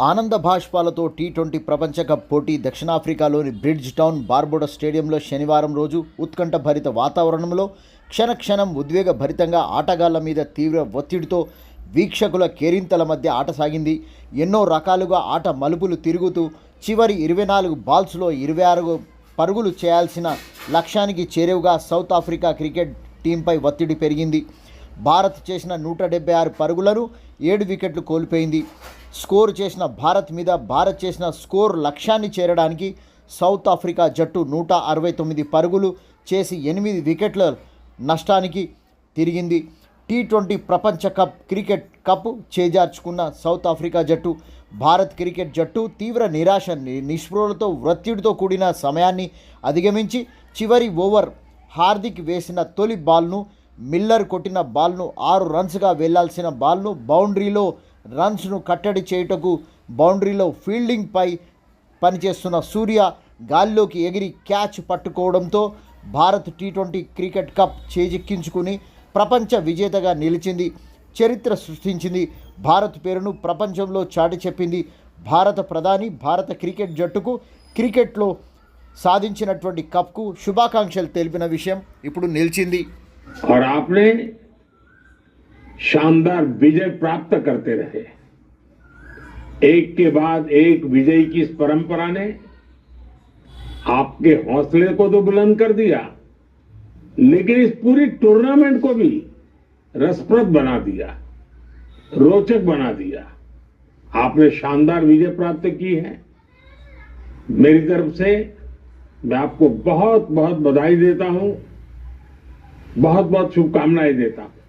ఆనంద భాష్పాలతో T twenty ప్రపంచ కప్ పోటీ దక్షిణాఫ్రికాలోని బ్రిడ్జ్ టౌన్ బార్బోడా స్టేడియంలో శనివారం రోజు ఉత్కంఠ భరిత వాతావరణంలో క్షణక్షణం ఉద్వేగ భరితంగా ఆటగాళ్ళ మీద తీవ్ర ఒత్తిడితో వీక్షకుల కేరింతల మధ్య ఆట సాగింది. ఎన్నో రకాలుగా ఆట మలుపులు తిరుగుతూ చివరి ఇరవై నాలుగు బాల్స్లో ఇరవై ఆరు పరుగులు చేయాల్సిన లక్ష్యానికి చేరువుగా సౌత్ ఆఫ్రికా క్రికెట్ టీంపై ఒత్తిడి పెరిగింది. భారత్ చేసిన నూట డెబ్బై ఆరు పరుగులను ఏడు వికెట్లు కోల్పోయింది. స్కోర్ చేసిన భారత్ మీద భారత్ చేసిన స్కోర్ లక్ష్యాన్ని చేరడానికి సౌత్ ఆఫ్రికా జట్టు నూట అరవై తొమ్మిది పరుగులు చేసి ఎనిమిది వికెట్ల నష్టానికి తిరిగింది. టీ ట్వంటీ ప్రపంచ కప్ క్రికెట్ కప్ చేజార్చుకున్న సౌత్ ఆఫ్రికా జట్టు భారత్ క్రికెట్ జట్టు తీవ్ర నిరాశ నిస్పృహలతో ఒత్తిడితో కూడిన సమయాన్ని అధిగమించి చివరి ఓవర్ హార్దిక్ వేసిన తొలి బాల్ను మిల్లర్ కొట్టిన బాల్ను ఆరు రన్స్గా వెళ్ళాల్సిన బాల్ను బౌండరీలో రన్స్ను కట్టడి చేయుటకు బౌండరీలో ఫీల్డింగ్పై పనిచేస్తున్న సూర్య గాల్లోకి ఎగిరి catch పట్టుకోవడంతో Bharat T twenty cricket cup చేజిక్కించుకుని ప్రపంచ విజేతగా నిలిచింది చరిత్ర సృష్టించింది. భారత్ పేరును ప్రపంచంలో చాటి చెప్పింది భారత ప్రధాని భారత క్రికెట్ జట్టుకు క్రికెట్లో సాధించినటువంటి కప్కు శుభాకాంక్షలు తెలిపిన విషయం ఇప్పుడు నిలిచింది. और आपने शानदार विजय प्राप्त करते रहे। एक के बाद एक विजय की इस परंपरा ने आपके हौसले को तो बुलंद कर दिया, लेकिन इस पूरी टूर्नामेंट को भी रसप्रद बना दिया, रोचक बना दिया। आपने शानदार विजय प्राप्त की है। मेरी तरफ़ से मैं आपको बहुत बहुत बधाई देता हूँ। बहुत बहुत शुभकामनाएँ देता हूँ।